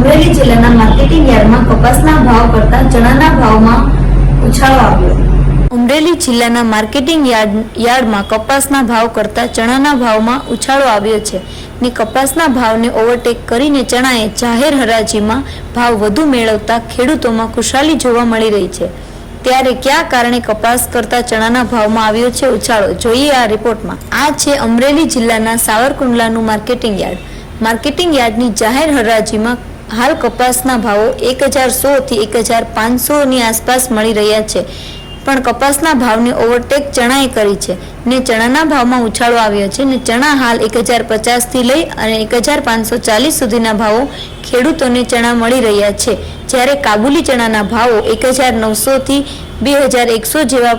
અમરેલી જિલ્લાના માર્કેટિંગ યાર્ડમાં કપાસના ભાવ કરતા ચણાના ભાવમાં ઉછાળો આવ્યો. અમરેલી જિલ્લાના માર્કેટિંગ યાર્ડ, યાર્ડમાં કપાસના ભાવ કરતા ચણાના ભાવમાં ઉછાળો આવ્યો છે ને કપાસના ભાવને ઓવરટેક કરીને ચણાએ જાહેર હરાજીમાં ભાવ વધુ મેળવતા ખેડૂતોમાં ખુશાલી જોવા મળી રહી છે. ત્યારે કયા કારણે કપાસ કરતા ચણાના ભાવમાં આવ્યો છે ઉછાળો? જોઈએ આ રિપોર્ટમાં. આ છે અમરેલી જિલ્લાના સાવરકુંડલાનું માર્કેટિંગ યાર્ડ. માર્કેટિંગ યાર્ડની જાહેર હરાજીમાં હાલ કપાસના ભાવો એક હજાર સોથી એક હજાર પાંચસોની આસપાસ મળી રહ્યા છે. પણ કપાસના ભાવને ઓવરટેક ચણાએ કરી છે ને ચણાના ભાવમાં ઉછાળો આવ્યો છે ને ચણા હાલ એક હજાર પચાસથી લઈ અને એક હજાર પાંચસો ચાલીસ સુધીના ભાવો ખેડૂતોને ચણા મળી રહ્યા છે. જ્યારે કાબુલી ચણાના ભાવો એક હજાર નવસોથી બે હજાર એકસો જેવા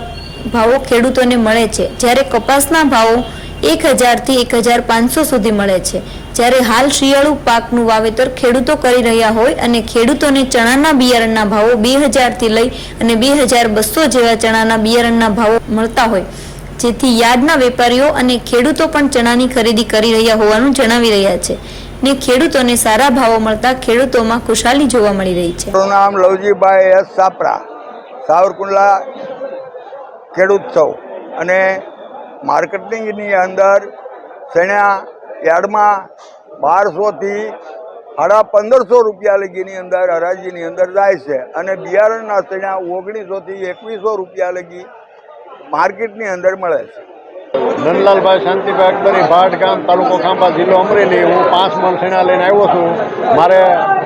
ભાવો ખેડૂતોને મળે છે. જ્યારે કપાસના ભાવો એક હજારથી એક હજાર પાંચસો સુધી મળે છે. જ્યારે હાલ શિયાળુ પાકનું વાવેતર ખેડૂતો કરી રહ્યા હોય અને ખેડૂતોને ચણાના બિયારણના ભાવો બે હજારથી લઈ અને બે હજાર બસો જેવા ચણાના બિયારણના ભાવો મળતા હોય. જેથી યાર્ડના વેપારીઓ અને ખેડૂતો પણ ચણાની ખરીદી કરી રહ્યા હોવાનું જણાવી રહ્યા છે ને ખેડૂતોને સારા ભાવો મળતા ખેડૂતોમાં ખુશાલી જોવા મળી રહી છે. નામ લવજીભાઈ એસ સાપરા, સાવરકુંડલા ખેડૂત અને માર્કેટિંગની અંદર ચણ્યા યાર્ડમાં બારસોથી સાડા પંદરસો રૂપિયા લગીની અંદર હરાજીની અંદર જાય છે. અને બિયારણના ચણ્યા ઓગણીસોથી એકવીસો રૂપિયા લગી માર્કેટની અંદર મળે છે. નંદલાલભાઈ શાંતિભાઈ અકબરી, ભાટ ગામ, તાલુકો ખાંભા, જિલ્લો અમરેલી. હું પાંચ મણ શેણા લઈને આવ્યો છું. મારે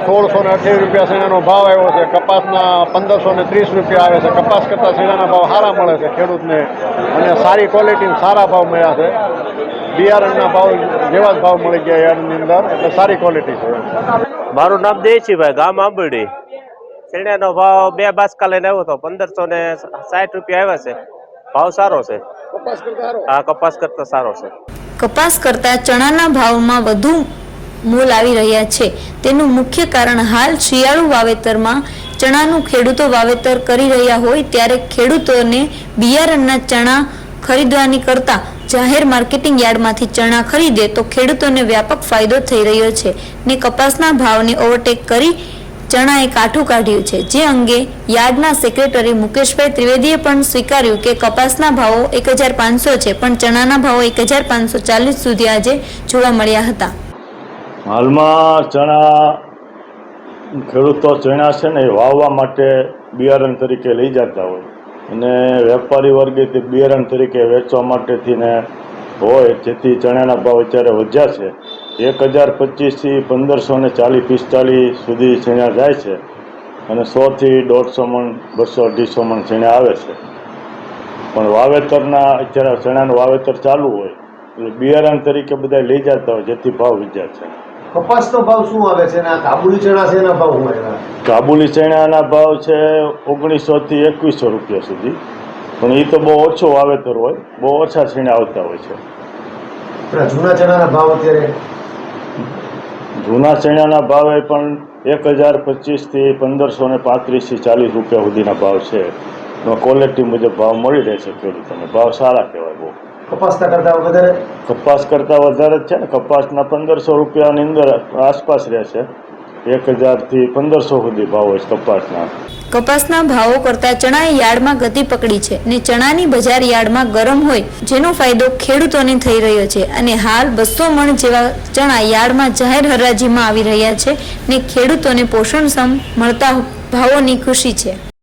સોળસો ને અઠ્યાવીસ રૂપિયા શેણાનો ભાવ આવ્યો છે. કપાસના પંદરસો ને ત્રીસ રૂપિયા આવે છે. કપાસ કરતાં શેણાના ભાવ સારા મળે છે ખેડૂતને. અને સારી ક્વોલિટી સારા ભાવ મળ્યા છે. બિયારણના ભાવ જેવા જ ભાવ મળી ગયા યાર્ડની અંદર. એટલે સારી ક્વોલિટી છે. મારું નામ દેશીભાઈ, ગામ આંબરડી. શેણાનો ભાવ બે બાસકા લઈને આવ્યો હતો પંદરસો ને સાઠ રૂપિયા આવ્યા છે. ભાવ સારો છે. હા કપાસ કરતા સારો છે. કપાસ કરતા ચણાના ભાવમાં વધુ મોલ આવી રહ્યા છે. તેનું મુખ્ય કારણ હાલ શિયાળુ વાવેતરમાં ચણાનું ખેડૂતો વાવેતર કરી રહ્યા હોય ત્યારે ખેડૂતોને બિયારણના ચણા ખરીદવાની કરતા જાહેર માર્કેટિંગ યાર્ડમાંથી ચણા ખરીદે તો ખેડૂતોને વ્યાપક ફાયદો થઈ રહ્યો છે ને કપાસના ભાવને ઓવરટેક કરી ચણાએ કાઠું કાઢ્યું છે. જે અંગે યાર્ડના સેક્રેટરી મુકેશભાઈ ત્રિવેદીએ પણ સ્વીકાર્યું કે કપાસના ભાવો એક હજાર પાંચસો છે, પણ ચણાના ભાવો એક હજાર પાંચસો ચાલીસ સુધી આજે જોવા મળ્યા હતા. હાલમાં ચણા ખેડૂતો ચણા છે ને વાવવા માટે બિયારણ તરીકે લઈ જતા હોય. અને વેપારી વર્ગે તે બિયારણ તરીકે વેચવા માટેથી ને હોય, જેથી ચણાના ભાવ અત્યારે વધ્યા છે. એક હજાર પચીસથી પંદરસો ને ચાલીસ પિસ્તાલીસ સુધી ચણા જાય છે અને સોથી દોઢસો મણ બસો અઢીસો મણ ચણા આવે છે. પણ વાવેતરના અત્યારે ચણાનું વાવેતર ચાલુ હોય એટલે બિયારણ તરીકે બધા લઈ જતા હોય જેથી ભાવ વધ્યા છે કપાસનો ભાવ શું આવે છે અને કાબુલી ચણા છે એના ભાવ કાબુલી ચણાના ભાવ છે ઓગણીસોથી એકવીસો રૂપિયા સુધી. પણ એ તો બહુ ઓછો વાવેતર હોય બહુ ઓછા છીણા આવતા હોય છે. જૂના ચણાના ભાવ અત્યારે જૂના ચણાના ભાવે પણ એક હજાર પચીસથી પંદરસો ને પાંત્રીસથી ચાલીસ રૂપિયા સુધીના ભાવ છે. ક્વોલિટી મુજબ ભાવ મળી રહે છે ખેડૂતોને. ભાવ સારા કહેવાય બહુ. કપાસના કરતાં વધારે? કપાસ કરતાં વધારે જ છે ને. કપાસના પંદરસો રૂપિયાની અંદર આસપાસ રહે છે. એક હજારથી પંદરસો સુધી ભાવ હોય કપાસના. કપાસના ભાવો કરતા ચણાએ યાર્ડમાં ગતિ પકડી છે ને ચણાની બજાર યાર્ડમાં ગરમ હોય, જેનો ફાયદો ખેડૂતોને થઈ રહ્યો છે. અને હાલ બસો મણ જેવા ચણા યાર્ડમાં જાહેર હરાજીમાં આવી રહ્યા છે ને ખેડૂતોને પોષણક્ષમ મળતા ભાવોની ખુશી છે.